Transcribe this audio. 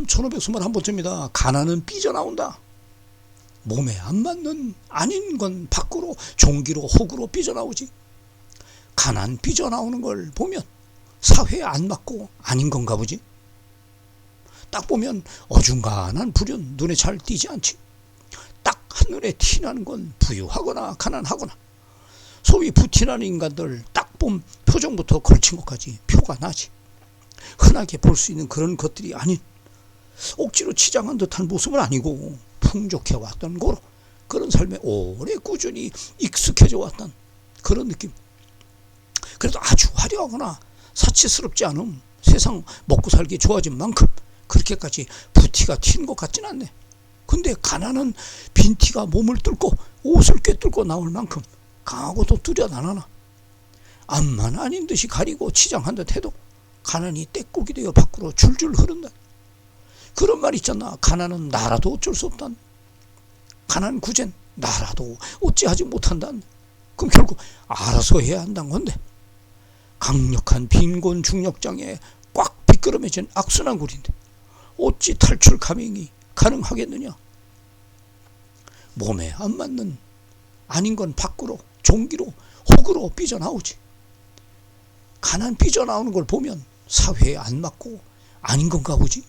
참 1521번째입니다. 가난은 삐져나온다. 몸에 안 맞는 아닌 건 밖으로 종기로 혹으로 삐져나오지. 가난 삐져나오는 걸 보면 사회에 안 맞고 아닌 건가 보지. 딱 보면 어중간한 불륜 눈에 잘 띄지 않지. 딱 한눈에 티나는 건 부유하거나 가난하거나 소위 부티나는 인간들 딱본 표정부터 걸친 것까지 표가 나지. 흔하게 볼 수 있는 그런 것들이 아닌 억지로 치장한 듯한 모습은 아니고 풍족해 왔던 거로 그런 삶에 오래 꾸준히 익숙해져 왔던 그런 느낌. 그래도 아주 화려하거나 사치스럽지 않음 세상 먹고 살기 좋아진 만큼 그렇게까지 부티가 튄 것 같진 않네. 근데 가난은 빈티가 몸을 뚫고 옷을 꿰뚫고 나올 만큼 강하고도 뚜렷하나 암만 아닌 듯이 가리고 치장한 듯 해도 가난이 떼국이 되어 밖으로 줄줄 흐른다. 그런 말 있잖아. 가난은 나라도 어쩔 수 없다. 가난 구젠 나라도 어찌하지 못한다. 그럼 결국 알아서 해야 한다는 건데 강력한 빈곤 중력장에 꽉 비끄러매진 악순환 굴인데 어찌 탈출 가맹이 가능하겠느냐? 몸에 안 맞는 아닌 건 밖으로 종기로 혹으로 삐져나오지. 가난 삐져나오는 걸 보면 사회에 안 맞고 아닌 건가 보지.